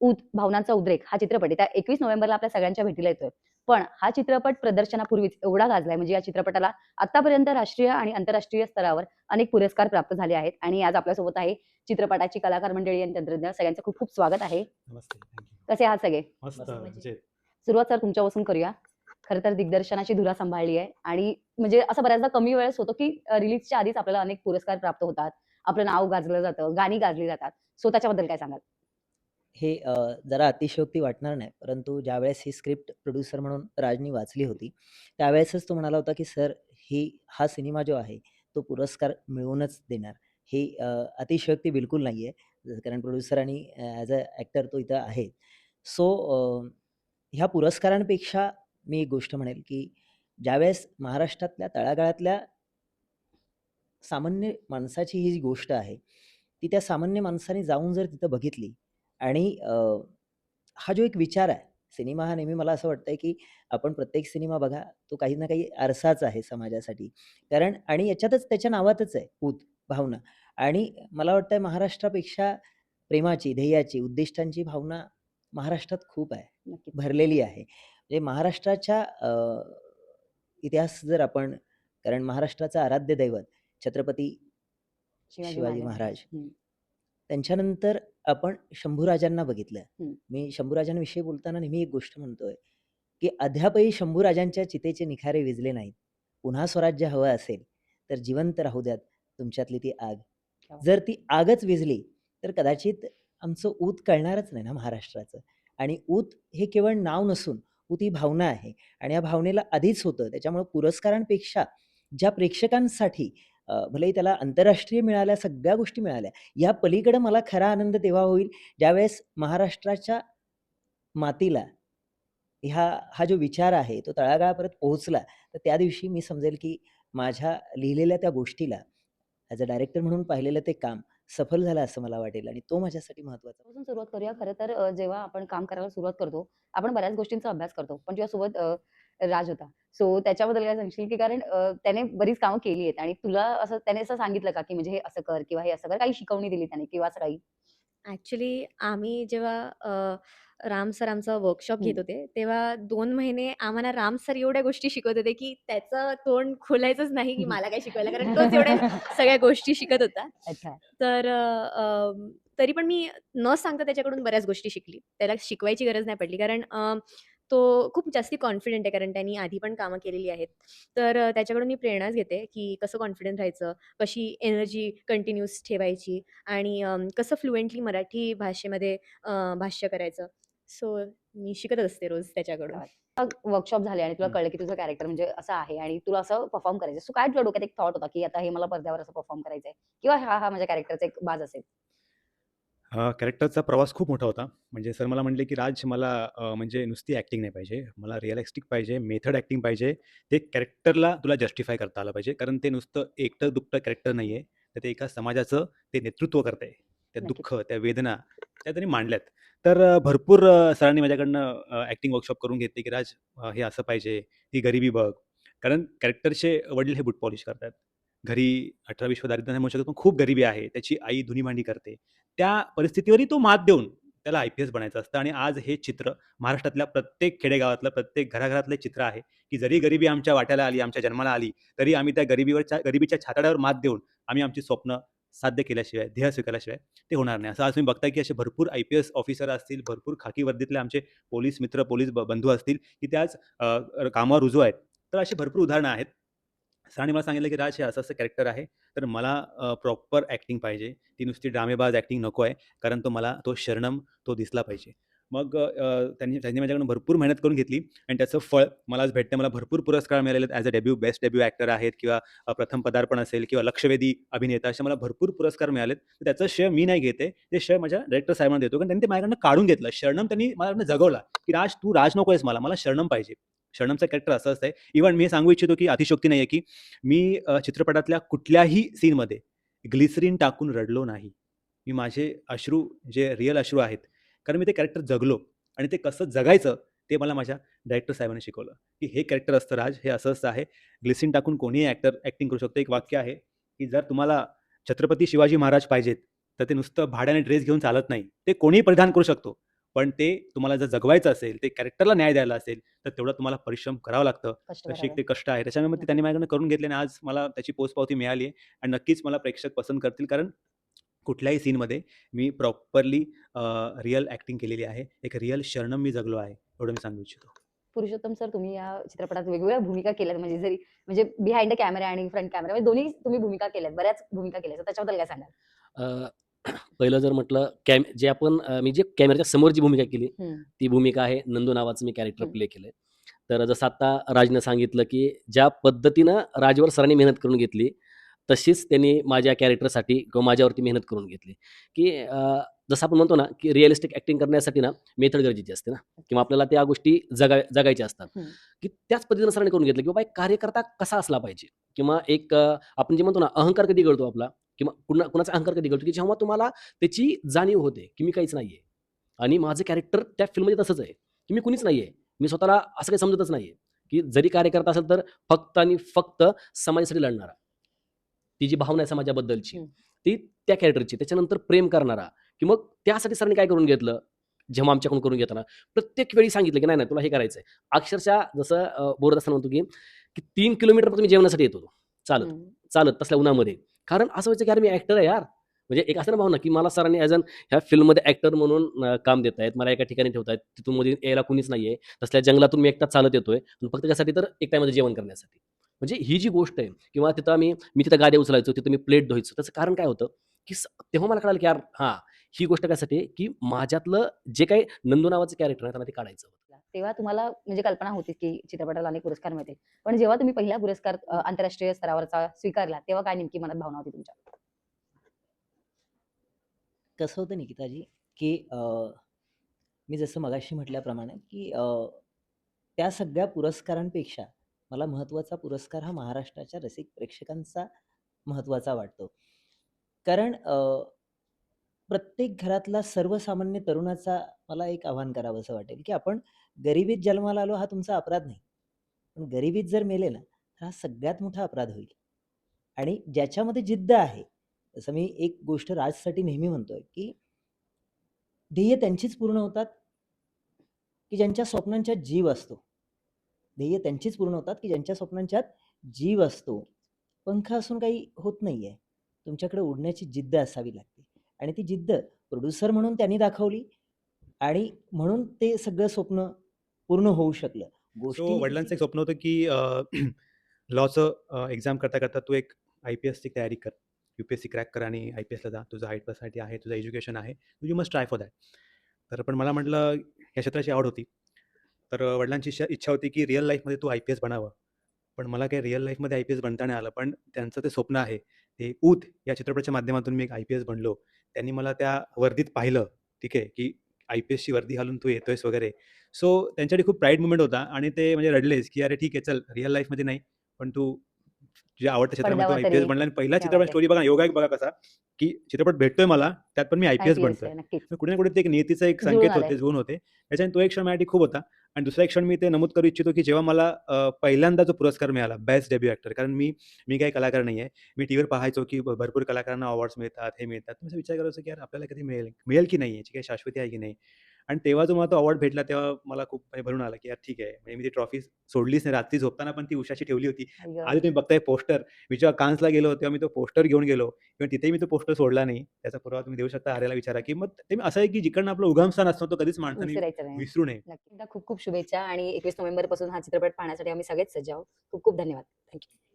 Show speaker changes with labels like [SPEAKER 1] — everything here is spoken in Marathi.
[SPEAKER 1] ऊत भावनांचा उद्रेक हा चित्रपट. येत्या एकवीस नोव्हेंबरला आपल्या सगळ्यांच्या भेटीला येतोय. पण हा चित्रपट प्रदर्शनापूर्वीच एवढा गाजलाय. म्हणजे या चित्रपटाला आतापर्यंत राष्ट्रीय आणि आंतरराष्ट्रीय स्तरावर अनेक पुरस्कार प्राप्त झाले आहेत. आणि आज आपल्यासोबत आहे चित्रपटाची कलाकार मंडळी आणि तंत्रज्ञ. सगळ्यांचं खूप खूप स्वागत आहे.
[SPEAKER 2] नमस्ते. थँक्यू
[SPEAKER 1] कसे आहात सगळे? म्हणजे. सुरुवात सर तुमच्यापासून करूया. खरं तर दिग्दर्शनाची धुरा सांभाळली आहे. आणि म्हणजे असं बऱ्याचदा कमी वेळेस होतो की रिलीजच्या आधीच आपल्याला अनेक पुरस्कार प्राप्त होतात. आपलं नाव गाजलं जातं. गाणी गाजली जातात. सो त्याच्याबद्दल काय सांगाल?
[SPEAKER 3] हे जरा अतिशयोक्ती वाटणार नाही. परंतु ज्यावेळेस ही स्क्रिप्ट प्रोड्युसर म्हणून राजनी वाचली होती त्यावेळेसच तो म्हणाला होता की सर ही हा सिनेमा जो आहे तो पुरस्कार मिळवूनच देणार. ही अतिशयोक्ती बिलकुल नाही आहे कारण प्रोड्युसर आणि ॲज अ ॲक्टर तो इथं आहे. सो ह्या पुरस्कारांपेक्षा मी एक गोष्ट म्हणेल की ज्यावेळेस महाराष्ट्रातल्या तळागाळातल्या सामान्य माणसाची ही जी गोष्ट आहे ती त्या सामान्य माणसाने जाऊन जर तिथं बघितली आणि अ, हा जो एक विचार आहे सिनेमा हा नेहमी मला असं वाटतंय की आपण प्रत्येक सिनेमा बघा तो काही ना काही आरसाच आहे समाजासाठी. कारण आणि याच्यातच त्याच्या नावातच आहे पूत भावना. आणि मला वाटतंय महाराष्ट्रापेक्षा प्रेमाची ध्येयाची उद्दिष्टांची भावना महाराष्ट्रात खूप आहे
[SPEAKER 1] नक्कीच.
[SPEAKER 3] भरलेली आहे. म्हणजे महाराष्ट्राच्या अ, इतिहास जर आपण कारण महाराष्ट्राचं आराध्य दैवत छत्रपती शिवाजी महाराज. त्यांच्यानंतर आपण शंभूराजांना बघितलं. मी शंभूराजांविषयी बोलताना नेहमी एक गोष्ट म्हणतोय की अद्यापही शंभूराजांच्या चितेचे निखारे विजले नाहीत. पुन्हा स्वराज्य हवं असेल तर जिवंत राहू द्यात तुमच्यातली ती आग. जर ती आगच विजली तर कदाचित आमचं ऊत कळणारच नाही ना महाराष्ट्राचं. आणि ऊत हे केवळ नाव नसून ऊत ही भावना आहे. आणि या भावनेला आधीच होतं. त्याच्यामुळे पुरस्कारांपेक्षा ज्या प्रेक्षकांसाठी अ, भलेही त्याला आंतरराष्ट्रीय मिळाल्या सगळ्या गोष्टी मिळाल्या. या पलीकडे मला खरा आनंद तेव्हा होईल ज्यावेळेस महाराष्ट्राच्या मातीला ह्या हा जो विचार आहे तो तळागाळापर्यंत पोहोचला तर त्या दिवशी मी समजेल की माझ्या लिहिलेल्या त्या गोष्टीला ॲज अ डायरेक्टर म्हणून पाहिलेलं ते काम सफल झालं असं मला वाटेल आणि तो माझ्यासाठी महत्त्वाचा
[SPEAKER 1] पासून सुरुवात करूया. खरं तर अ, जेव्हा आपण काम करायला सुरुवात करतो आपण बऱ्याच गोष्टींचा अभ्यास करतो. पण तुझ्यासोबत अ, राज होता सो त्याच्याबद्दल काय सांगशील की कारण त्याने बरीच कामं केली आहेत आणि तुला असं त्याने असं सांगितलं का की म्हणजे हे असं कर किंवा हे असं कर काही शिकवणी दिली त्याने किंवा असं काही
[SPEAKER 4] ॲक्चुअली आम्ही जेव्हा राम सर आमचा वर्कशॉप घेत. होते, तेव्हा 2 महिने आम्हाला राम सर एवढ्या गोष्टी शिकवत होते, की त्याचं तोंड खोलायचंच नाही, की मला काय शिकवायला. कारण तोच एवढ्या सगळ्या गोष्टी शिकत होता.
[SPEAKER 1] अच्छा
[SPEAKER 4] तर तरी पण मी न सांगता त्याच्याकडून बऱ्याच गोष्टी शिकली. त्याला शिकवायची गरज नाही पडली. कारण तो खूप जास्ती कॉन्फिडंट आहे. कारण त्यांनी आधी पण कामं केलेली आहेत. तर अ, त्याच्याकडून मी प्रेरणाच घेते, की कसं कॉन्फिडंट राहायचं, कशी एनर्जी कंटिन्यूअस ठेवायची आणि अ, कसं फ्लुएंटली मराठी भाषेमध्ये अ, भाष्य करायचं. सो मी शिकत असते रोज त्याच्याकडून.
[SPEAKER 1] वर्कशॉप झाले आणि तुला. कळलं की तुझं कॅरेक्टर म्हणजे असं आहे आणि तुला असं परफॉर्म करायचं सो काय तुला डोक्यात एक थॉट होता की आता हे मला पडद्यावर असं परफॉर्म करायचंय किंवा हा हा माझ्या कॅरेक्टरचा एक बाज असेल
[SPEAKER 2] अ, कॅरेक्टरचा प्रवास खूप मोठा होता. म्हणजे सर मला म्हटले, की "राज मला अ, म्हणजे नुसती ॲक्टिंग नाही पाहिजे. मला रिअलिस्टिक पाहिजे, मेथड ॲक्टिंग पाहिजे. ते कॅरेक्टरला तुला जस्टिफाय करता आलं पाहिजे. कारण ते नुसतं एकटं-दुकटं कॅरेक्टर नाही आहे. तर ते एका समाजाचं ते नेतृत्व करतंय. त्या
[SPEAKER 1] नक्कीच.
[SPEAKER 2] दुःख, त्या वेदना त्या त्यांनी मांडल्यात. तर अ, भरपूर अ, सरांनी माझ्याकडनं अ, ॲक्टिंग वर्कशॉप करून घेतली, की "राज अ, हे असं पाहिजे, ही गरिबी बघ." कारण कॅरेक्टरचे वडील हे बूट पॉलिश करतात. घरी 18-20 दारिद्र्य नाही म्हणू शकत, पण खूप गरिबी आहे. त्याची आई धुनी मांडी करते. त्या परिस्थितीवरही तो मात देऊन त्याला आय-पी-एस बनायचं असतं आणि आज हे चित्र महाराष्ट्रातल्या प्रत्येक खेडेगावातलं, प्रत्येक घराघरातलं चित्र आहे, की जरी गरिबी आमच्या वाट्याला आली, आमच्या जन्माला आली, तरी आम्ही त्या गरिबीवरच्या गरिबीच्या छाताड्यावर मात देऊन आम्ही आमची स्वप्न साध्य केल्याशिवाय, ध्येय स्वीकारल्याशिवाय ते होणार नाही. असं आज तुम्ही बघताय, की असे भरपूर आय-पी-एस ऑफिसर असतील, भरपूर खाकी वर्दीतले आमचे पोलीस मित्र, पोलीस ब बंधू असतील, की त्याच कामावर रुजू आहेत. तर अशी भरपूर उदाहरणं आहेत. सरांनी मला सांगितलं, की "राज हे असं-असं कॅरेक्टर आहे. तर मला प्रॉपर ॲक्टिंग पाहिजे. ती नुसती ड्रामेबाज ॲक्टिंग नको आहे. कारण तो मला तो शरणम तो दिसला पाहिजे." मग त्यांनी त्यांनी माझ्याकडून भरपूर मेहनत करून घेतली आणि त्याचं फळ मला आज भेटतं मला भरपूर पुरस्कार मिळाले आहेत. As a debut best debut actor आहेत किंवा प्रथम पदार्पण असेल किंवा लक्षवेधी अभिनेता असे मला भरपूर पुरस्कार मिळालेत. तर त्याचं श्रेय मी नाही घेते ते श्रेय माझ्या डायरेक्टर साहेबांना देतो. कारण त्यांनी ते माझ्याकडनं काढून घेतलं. शरणम त्यांनी मला जगवला, की "राज तू राज नको आहेस मला. मला शरणम पाहिजे." शरणमचं कॅरेक्टर असं असतंय. इव्हन मी सांगू इच्छितो, की अतिशोक्ती नाही आहे, की मी चित्रपटातल्या कुठल्याही सीनमध्ये ग्लिसरीन टाकून रडलो नाही. मी माझे अश्रू जे रिअल अश्रू आहेत, कारण मी ते कॅरेक्टर जगलो आणि ते कसं जगायचं ते मला माझ्या डायरेक्टर साहेबांनी शिकवलं, की हे कॅरेक्टर असतं राज, हे असं-असं आहे. ग्लिसरीन टाकून कोणीही ॲक्टर ॲक्टिंग करू शकतो. एक वाक्य आहे, की जर तुम्हाला छत्रपती शिवाजी महाराज पाहिजेत, तर ते नुसतं भाड्याने ड्रेस घेऊन चालत नाही. ते कोणीही परिधान करू शकतो. पण ते तुम्हाला जर जगवायचं असेल, ते कॅरेक्टरला न्याय द्यायला असेल, तर तेवढं तुम्हाला परिश्रम करावं लागतं.
[SPEAKER 1] करावे.
[SPEAKER 2] ते कष्ट आहे. त्याच्यामुळे ते त्यांनी माझ्याकडनं करून घेतले आणि आज मला त्याची पोचपावती मिळाली आहे आणि नक्कीच मला प्रेक्षक पसंत करतील कारण कुठल्याही सीनमध्ये मी प्रॉपरली रिअल ॲक्टिंग केलेली आहे. एक रिअल शरणम मी जगलो आहे, एवढं मी सांगू इच्छितो.
[SPEAKER 1] पुरुषोत्तम सर तुम्ही या चित्रपटात वेगवेगळ्या भूमिका केल्यात म्हणजे जरी म्हणजे बिहाइंड द कॅमेरा आणि फ्रंट कॅमेरा म्हणजे दोन्ही तुम्ही भूमिका केल्यात. बऱ्याच भूमिका केल्यात. तर त्याच्याबद्दल काय सांगाल?
[SPEAKER 5] पहिलं जर म्हटलं कॅम जे आपण मी जे कॅमेऱ्याच्या समोर जी भूमिका केली. ती भूमिका आहे नंदू नावाचं मी कॅरेक्टर. प्ले केलंय. तर जसं आता राजनं सांगितलं, की ज्या पद्धतीनं राजवर सरांनी मेहनत करून घेतली, तशीच त्यांनी माझ्या कॅरेक्टरसाठी किंवा माझ्यावरती मेहनत करून घेतली. की जसं आपण म्हणतो ना, की रिअलिस्टिक ॲक्टिंग करण्यासाठी ना मेथड गरजेची असते ना किंवा आपल्याला त्या गोष्टी जगा जगायच्या असतात. की त्याच पद्धतीनं सरांनी करून घेतलं, की बाबा एक कार्यकर्ता कसा असला पाहिजे किंवा एक आपण जे म्हणतो ना अहंकार कधी कळतो आपला किंवा कुणा कुणाचा अहंकार कधी कळतो, की जेव्हा तुम्हाला त्याची जाणीव होते, की मी काहीच नाहीये आणि माझं कॅरेक्टर त्या फिल्ममध्ये तसंच आहे, की मी कुणीच नाहीये. मी स्वतःला असं काही समजतच नाहीये, की जरी कार्यकर्ता असेल तर फक्त आणि फक्त समाजासाठी लढणारा. ती जी भावना आहे समाजाबद्दलची. ती त्या कॅरेक्टरची. त्याच्यानंतर प्रेम करणारा, की मग त्यासाठी सरांनी काय करून घेतलं, जेव्हा आमच्याकडून करून घेताना प्रत्येक वेळी सांगितलं, की नाही, नाही तुला हे करायचंय. अक्षरशः जसं बोलत असताना म्हणतो, की 3 किलोमीटर मी जेवणासाठी येत होतो. चालत. चालत तसल्या उन्हामध्ये. कारण असं व्हायचं, की यार मी ॲक्टर आहे यार. म्हणजे एक असं ना भावना, की मला सरांनी ॲज अन ह्या फिल्ममध्ये ॲक्टर म्हणून काम देत आहेत. मला एका ठिकाणी ठेवत आहेत तिथून मध्ये यायला कुणीच नाहीये. तसल्या जंगलातून मी एकटाच चालत येतोय. पण फक्त त्यासाठी तर एक टाईमाचं जेवण करण्यासाठी. म्हणजे ही जी गोष्ट आहे किंवा तिथं आम्ही मी तिथं गाद्या उचलायचो, तिथं मी प्लेट धुवायचो. त्याचं कारण काय होतं, की तेव्हा मला कळालं, की यार हां, ही गोष्ट कशासाठी की माझ्यातलं जे काही नंदू नावाचं कॅरेक्टर आहे त्यांना ते काढायचं होतं.
[SPEAKER 1] तेव्हा तुम्हाला म्हणजे कल्पना होती, की चित्रपटाला अनेक पुरस्कार मिळतील. पण जेव्हा तुम्ही पहिला पुरस्कार आंतरराष्ट्रीय स्तरावरचा स्वीकारला, तेव्हा काय नेमकी मनात भावना होती तुमच्या?
[SPEAKER 3] कसं होतं निकिताजी, की मी जसं मगाशी म्हटल्याप्रमाणे, की त्या सगळ्या पुरस्कारांपेक्षा मला महत्त्वाचा पुरस्कार हा महाराष्ट्राच्या रसिक प्रेक्षकांचा महत्त्वाचा वाटतो. कारण प्रत्येक घरातला सर्वसामान्य तरुणाचा मला एक आव्हान करावंसं वाटेल, की आपण गरिबीत जन्माला आलो हा तुमचा अपराध नाही. पण गरिबीत जर मेले ना, तर हा सगळ्यात मोठा अपराध होईल. आणि ज्याच्यामध्ये जिद्द आहे, जसं मी एक गोष्ट राजसाठी नेहमी म्हणतोय, की ध्येय त्यांचीच पूर्ण होतात, की ज्यांच्या स्वप्नांच्यात जीव असतो. ध्येय त्यांचीच पूर्ण होतात, की ज्यांच्या स्वप्नांच्यात जीव असतो. पंख असून काही होत नाही आहे तुमच्याकडे उडण्याची जिद्द असावी लागते आणि ती जिद्द प्रोड्युसर म्हणून त्यांनी दाखवली आणि म्हणून ते सगळं स्वप्न पूर्ण होऊ शकलं.
[SPEAKER 2] सो
[SPEAKER 3] गोष्टी
[SPEAKER 2] वडिलांचं एक स्वप्न होतं, की लॉचं एक्झाम करता-करता तू एक आय-पी-एसची तयारी कर. यू-पी-एस-सी क्रॅक कर आणि आय-पी-एसला जा. तुझं हाईट पर्सनॅलिटी आहे, तुझं एज्युकेशन आहे. You must try for that. तर पण मला म्हटलं या क्षेत्राची आवड होती. तर वडिलांची इच्छा होती, की रिअल लाईफमध्ये तू आय-पी-एस बनावं. पण मला काही रिअल लाईफमध्ये आय-पी-एस बनता नाही आलं. पण त्यांचं ते स्वप्न आहे. ते ऊत या चित्रपटाच्या माध्यमातून मी एक आय-पी-एस बनलो. त्यांनी मला त्या वर्दीत पाहिलं, ठीक आहे, की आय-पी-एसची वर्दी घालून तू येतोयस वगैरे. सो त्यांच्यासाठी खूप प्राईड मोमेंट होता आणि ते म्हणजे रडलेच, की "अरे ठीक आहे, चल रिअल लाईफमध्ये नाही, पण तू तुझ्या आवडत्या तू
[SPEAKER 1] पडद्यावर
[SPEAKER 2] आय-पी-एस
[SPEAKER 1] तरी
[SPEAKER 2] बनला" आणि पहिला चित्रपट! स्टोरी बघा, योगायोग बघा कसा, की चित्रपट भेटतोय मला, त्यात पण मी आय-पी-एस
[SPEAKER 1] आय-पी-एस
[SPEAKER 2] बनतोय.
[SPEAKER 1] आहे. नक्कीच.
[SPEAKER 2] मग कुठे ना कुठे ते एक नियतीचा एक संकेत. होते, जुळून होते. त्याच्याने तो एक क्षण माझ्यासाठी खूप होता आणि दुसरा एक क्षण मी ते नमूद करू इच्छितो, की जेव्हा मला पहिल्यांदा जो पुरस्कार मिळाला बेस्ट डेब्यू ॲक्टर कारण मी मी काही कलाकार नाही आहे. मी टीव्हीवर पाहायचो, की भरपूर कलाकारांना अवॉर्ड्स मिळतात, हे मिळतात. मी विचार करायचो, की यार आपल्याला कधी मिळेल मिळेल की नाही याची काही शाश्वती आहे की नाही? आणि तेव्हा जो मला तो अवॉर्ड भेटला, तेव्हा मला खूप भरून आलं, की यार ठीक आहे. म्हणजे मी ती ट्रॉफी सोडलीच नाही. रात्री झोपताना पण ती उशाची ठेवली होती. आधी तुम्ही बघताय पोस्टर. मी जेव्हा कान्सला गेलो, तेव्हा मी तो पोस्टर घेऊन गेलो किंवा तिथेही मी तो पोस्टर सोडला नाही. त्याचा पुरावा तुम्ही देऊ शकता आर्याला विचारा, की मग ते असं आहे, की जिकडनं आपलं उगमस्थान असतं, तो कधीच माणसाने
[SPEAKER 1] नाही.
[SPEAKER 2] विसरू नये.
[SPEAKER 1] खूप खूप शुभेच्छा आणि 21 नोव्हेंबरपासून हा चित्रपट पाहण्यासाठी आम्ही सगळेच सज्ज आहोत. खूप खूप धन्यवाद. Thank you.